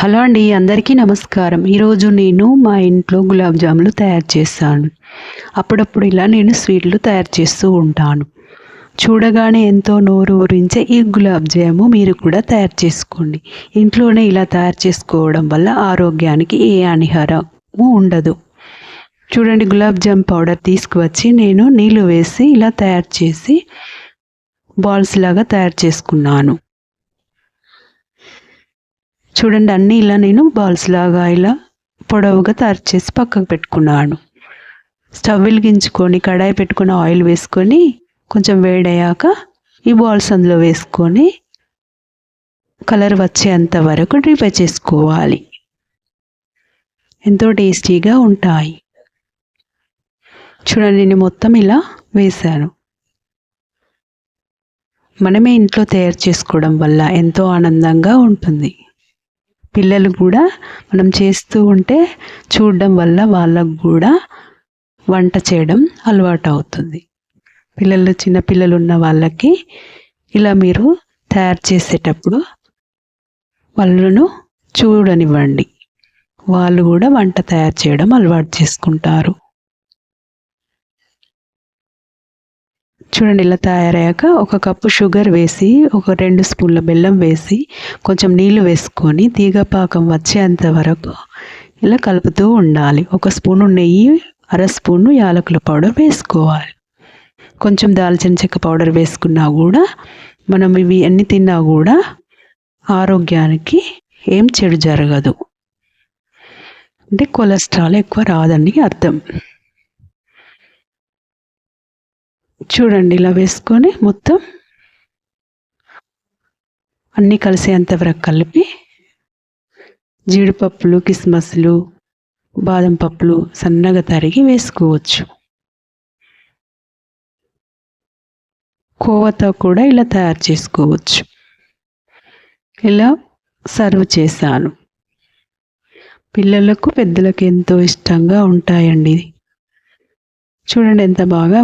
Hello అండి అందరికీ నమస్కారం. ఈరోజు నేను మా ఇంట్లో గులాబ్ జాములు తయారు చేస్తాను అప్పుడప్పుడు ఇలా నేను స్వీట్లు తయారు చేస్తూ ఉంటాను. చూడగానే ఎంతో నోరు ఊరించే ఈ గులాబ్ జాము మీరు కూడా తయారు చేసుకోండి. ఇంట్లోనే ఇలా తయారు చేసుకోవడం వల్ల ఆరోగ్యానికి ఏ హానిహారము ఉండదు. చూడండి గులాబ్ జామ్ పౌడర్ తీసుకువచ్చి నేను నీళ్ళు వేసి ఇలా తయారు చేసి బాల్స్ లాగా తయారు చేసుకున్నాను. చూడండి అన్నీ ఇలా నేను బాల్స్ లాగా ఇలా పొడవుగా తయారు చేసి పక్కకు పెట్టుకున్నాను. స్టవ్ వెలిగించుకొని కడాయి పెట్టుకుని ఆయిల్ వేసుకొని కొంచెం వేడయ్యాక ఈ బాల్స్ అందులో వేసుకొని కలర్ వచ్చేంత వరకు డ్రీపై చేసుకోవాలి. ఎంతో టేస్టీగా ఉంటాయి. చూడండి నేను మొత్తం ఇలా వేశాను. మనమే ఇంట్లో తయారు చేసుకోవడం వల్ల ఎంతో ఆనందంగా ఉంటుంది. పిల్లలు కూడా మనం చేస్తూ ఉంటే చూడడం వల్ల వాళ్ళకు కూడా వంట చేయడం అలవాటు అవుతుంది పిల్లలు చిన్న పిల్లలు ఉన్న వాళ్ళకి ఇలా మీరు తయారు చేసేటప్పుడు వాళ్ళను చూడనివ్వండి. వాళ్ళు కూడా వంట తయారు చేయడం అలవాటు చేసుకుంటారు. చూడండి ఇలా తయారయ్యాక ఒక కప్పు షుగర్ వేసి ఒక రెండు స్పూన్ల బెల్లం వేసి కొంచెం నీళ్ళు వేసుకొని తీగ పాకం వచ్చేంత వరకు ఇలా కలుపుతూ ఉండాలి. ఒక స్పూను నెయ్యి అర స్పూను యాలకుల పౌడర్ వేసుకోవాలి. కొంచెం దాల్చిన చెక్క పౌడర్ వేసుకున్నా కూడా మనం ఇవి అన్ని తిన్నా కూడా ఆరోగ్యానికి ఏం చెడు జరగదు. అంటే కొలెస్ట్రాల్ ఎక్కువ రాదని అర్థం. చూడండి ఇలా వేసుకొని మొత్తం అన్నీ కలిసేంత వరకు కలిపి జీడిపప్పులు కిస్మస్లు బాదం పప్పులు సన్నగా తరిగి వేసుకోవచ్చు. కోవతో కూడా ఇలా తయారు చేసుకోవచ్చు. ఇలా సర్వ్ చేశాను. పిల్లలకు పెద్దలకు ఎంతో ఇష్టంగా ఉంటాయండి. చూడండి ఎంత బాగా